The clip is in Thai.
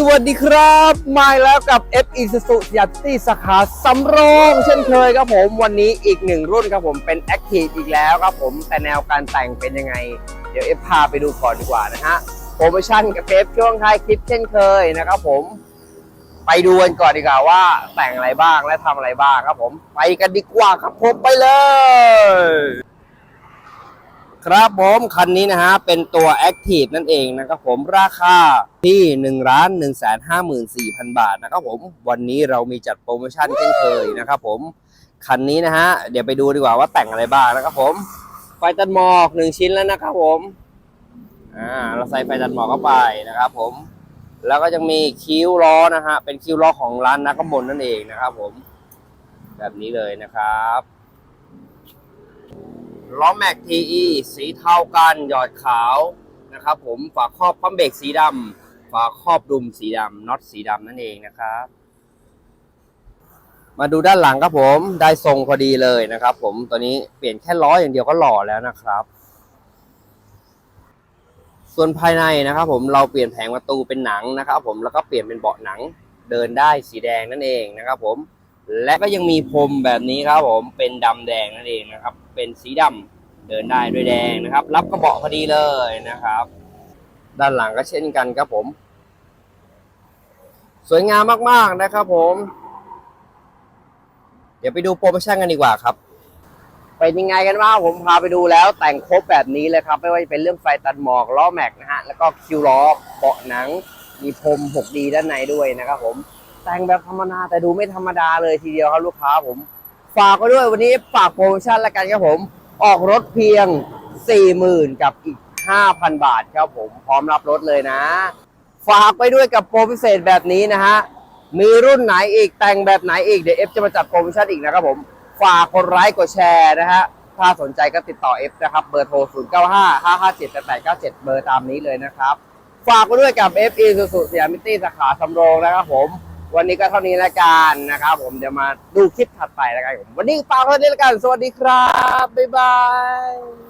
สวัสดีครับ มาแล้วกับ F e s u s u ย a ตี้สาขาสำโรงเช่นเคยครับผมวันนี้อีกหนึ่งรุ่นครับผมเป็น Active อีกแล้วครับผมแต่แนวการแต่งเป็นยังไง เดี๋ยว F พาไปดูก่อนดีกว่านะฮะโปรโมชั่นกับเ F ช่วงท้ายคลิปเช่นเคยนะครับผม ไปดูกันก่อนดีกว่าว่าแต่งอะไรบ้างและทำอะไรบ้างครับผม ไปกันดีกว่าครับผมไปเลย ครับผมคันนี้นะฮะเป็นตัว Active นั่นเองนะครับผมราคาที่1ล้าน1 5 4 0 0 0 บาทนะครับผมวันนี้เรามีจัดโปรโมชั่นเช่นเคยนะครับผมคันนี้นะฮะเดี๋ยวไปดูดีกว่าว่าแต่งอะไรบ้างนะครับผม ไฟตัดหมอกหนึ่งชิ้นแล้วนะครับผมอ่าเราใส่ไฟตัดหมอกเข้าไปนะครับผม แล้วก็จะมีคิ้วล้อนะฮะเป็นคิ้วล้อของร้านนักบนนั่นเองนะครับผม แบบนี้เลยนะครับ ล้อแม็กทีอีสีเทากันหยอดขาวนะครับผมฝาครอบปั๊มเบรกสีดำฝาครอบดุมสีดำน็อตสีดำนั่นเองนะครับ มาดูด้านหลังครับผมได้ทรงพอดีเลยนะครับ ผมตัวนี้เปลี่ยนแค่ล้ออย่างเดียวก็หล่อแล้วนะครับ ส่วนภายในนะครับ ผมเราเปลี่ยนแผงประตูเป็นหนังนะครับ ผมแล้วก็เปลี่ยนเป็นเบาะหนังเดินได้สีแดงนั่นเองนะครับ ผม และก็ยังมีพรมแบบนี้ครับผมเป็นดำแดงนั่นเองนะครับ เป็นสีดำเดินได้ด้วยแดงนะครับ รับกระเบาะพอดีเลยนะครับ ด้านหลังก็เช่นกันครับผม สวยงามมากๆนะครับผม เดี๋ยวไปดูโปรโมชั่นกันดีกว่าครับเป็นยังไงกันบ้างผมพาไปดูแล้วแต่งครบแบบนี้เลยครับ ไม่ว่าจะเป็นเรื่องไฟตัดหมอกล้อแม็กนะฮะแล้วก็คิวล้อเบาะหนัง มีพรม 6D ด้านในด้วยนะครับผม แต่งแบบธรรมดาแต่ดูไม่ธรรมดาเลยทีเดียวครับลูกค้าผม ฝากก็ด้วยวันนี้ฝากโปรโมชั่นละกันครับผม ออกรถเพียง 40,000 กับอีก 5,000 บาทครับผม พร้อมรับรถเลยนะ ฝากไปด้วยกับโปรพิเศษแบบนี้นะฮะมีรุ่นไหนอีกแต่งแบบไหนอีกเดี๋ยวเอฟจะมาจัดโปรโมชั่นอีกนะครับผม ฝากกดไลค์กดแชร์นะฮะถ้าสนใจก็ติดต่อเอฟนะครับ เบอร์โทร 0 9 5 5 5 7 8 8 9 7 เบอร์ตามนี้เลยนะครับ ฝากไปด้วยกับ f e s u s u สยามมิตี้สาขาสำโรงนะครับผม วันนี้ก็เท่านี้ละกันนะครับ ผมเดี๋ยวมาดูคลิปถัดไปแล้วกันผมวันนี้ปาเท่านี้ละกัน สวัสดีครับ บ๊ายบาย